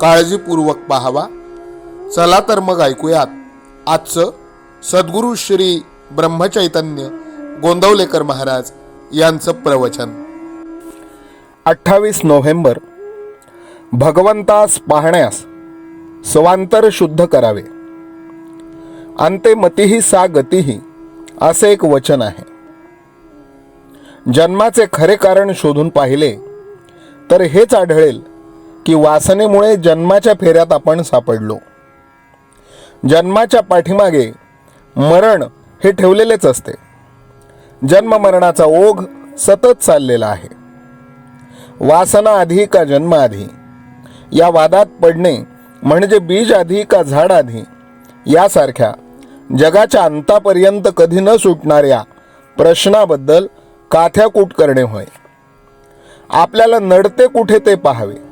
काळजीपूर्वक पाहावा. चला तर मग ऐकूयात. आजचं सद्गुरू श्री ब्रह्मचैतन्य गोंदवलेकर महाराज यांचं प्रवचन. अठ्ठावीस नोव्हेंबर. भगवंतास पाहण्यास स्वांतर शुद्ध करावे. अंते मतीही सा गतीही असे एक वचन आहे. जन्माचे खरे कारण शोधून पाहिले तर हेच आढळेल की वासनेमुळे जन्माच्या फेऱ्यात आपण सापडलो. जन्माच्या पाठीमागे मरण हे ठेवलेलेच असते. जन्म मरणाचा ओघ सतत चाललेला आहे. वासना आधी का जन्म आधी? या वादात पडणे म्हणजे बीज आधी का झाड आधी? यासारख्या जगाच्या अंतापर्यंत कधी न सुटणाऱ्या प्रश्नाबद्दल काथ्याकूट करणे होय. आपल्याला नडते कुठे ते पाहावे.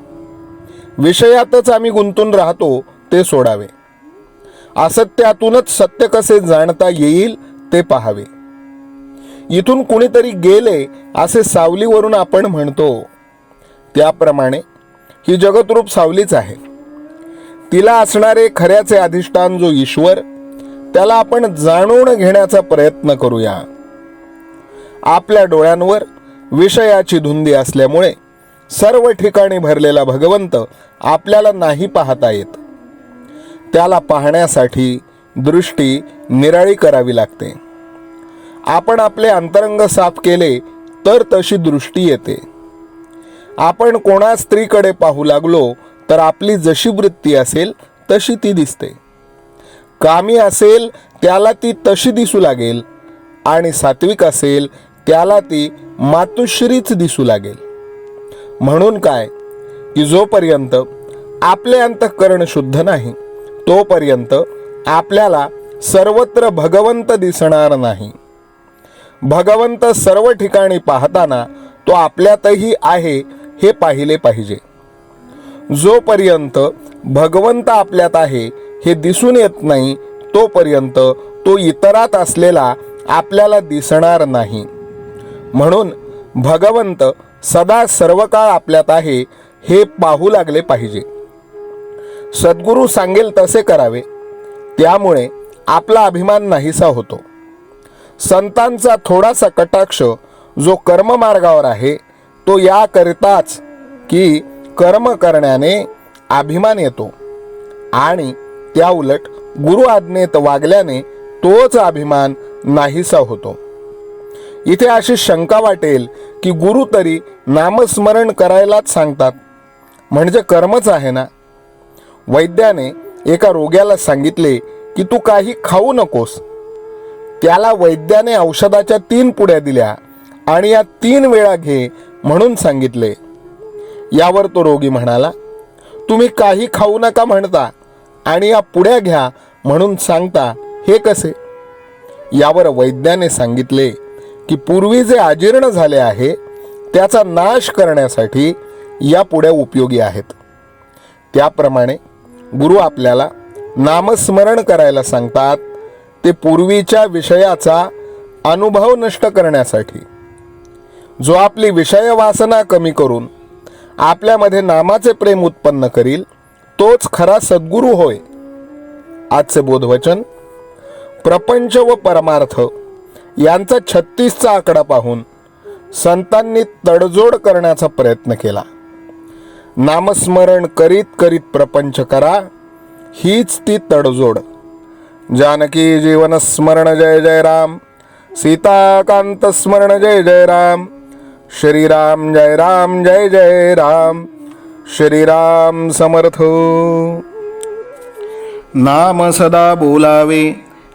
विषयातच आम्ही गुंतून राहतो ते सोडावे. असत्यातूनच सत्य कसे जाणता येईल ते पाहावे. इथून कुणीतरी गेले असे सावलीवरून आपण म्हणतो. त्याप्रमाणे ही जगतरूप सावलीच आहे. तिला असणारे खऱ्याचे अधिष्ठान जो ईश्वर त्याला आपण जाणून घेण्याचा प्रयत्न करूया. आपल्या डोळ्यांवर विषयाची धुंदी असल्यामुळे सर्व ठिकाणी भरलेला भगवंत आपल्याला नाही पाहता येत. त्याला पाहण्यासाठी दृष्टी निराळी करावी लागते. आपण आपले अंतरंग साफ केले तर तशी दृष्टी येते. आपण कोणा स्त्रीकडे पाहू लागलो तर आपली जशी वृत्ती असेल तशी ती दिसते. कामी असेल त्याला ती तशी दिसू लागेल. आणि सात्विक असेल त्याला ती मातुश्रीच दिसू लागेल. म्हणून काय? की जोपर्यंत आपले अंतःकरण शुद्ध नाही तोपर्यंत आपल्याला सर्वत्र भगवंत दिसणार नाही. भगवंत सर्व ठिकाणी पाहताना तो आपल्यातही आहे हे पाहिले पाहिजे. जोपर्यंत भगवंत आपल्यात आहे हे दिसून येत नाही तोपर्यंत तो इतरात असलेला आपल्याला दिसणार नाही. म्हणून भगवंत सदा सर्व काळ आपल्यात आहे हे पाहू लागले पाहिजे. सद्गुरू सांगेल तसे करावे. त्यामुळे आपला अभिमान नाहीसा होतो. संतांचा थोडासा कटाक्ष जो कर्ममार्गावर आहे तो याकरिताच की कर्म करण्याने अभिमान येतो. आणि त्या उलट गुरु आज्ञेत वागल्याने तोच अभिमान नाहीसा होतो. इथे अशी शंका वाटेल की गुरु तरी नामस्मरण करायलाच सांगतात. म्हणजे कर्मच आहे ना? वैद्याने एका रोग्याला सांगितले की तू काही खाऊ नकोस. त्याला वैद्याने औषधाच्या तीन पुड्या दिल्या आणि या तीन वेळा घे म्हणून सांगितले. यावर तो रोगी म्हणाला तुम्ही काही खाऊ नका म्हणता आणि या पुड्या घ्या म्हणून सांगता हे कसे? यावर वैद्याने सांगितले की पूर्वी जे अजीर्ण झाले आहे त्याचा नाश करण्यासाठी या पुड्या उपयोगी आहेत. त्याप्रमाणे गुरु आपल्याला नामस्मरण करायला सांगतात ते पूर्वीच्या विषयाचा अनुभव नष्ट करण्यासाठी. जो आपली विषय वासना कमी करून आपल्यामध्ये नामाचे प्रेम उत्पन्न करील तोच खरा सद्गुरू होय. आजचे बोधवचन प्रपंच व परमार्थ यांचा छत्तीसचा आकडा पाहून संतांनी तडजोड करण्याचा प्रयत्न केला. नामस्मरण करीत करीत प्रपंच करा हीच ती तडजोड. जानकी जीवन स्मरण जय जय राम सीताकांत स्मरण जय जय राम श्रीराम जय राम जय जय राम श्रीराम समर्थ. नाम सदा बोलावे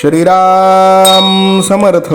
श्रीराम समर्थ।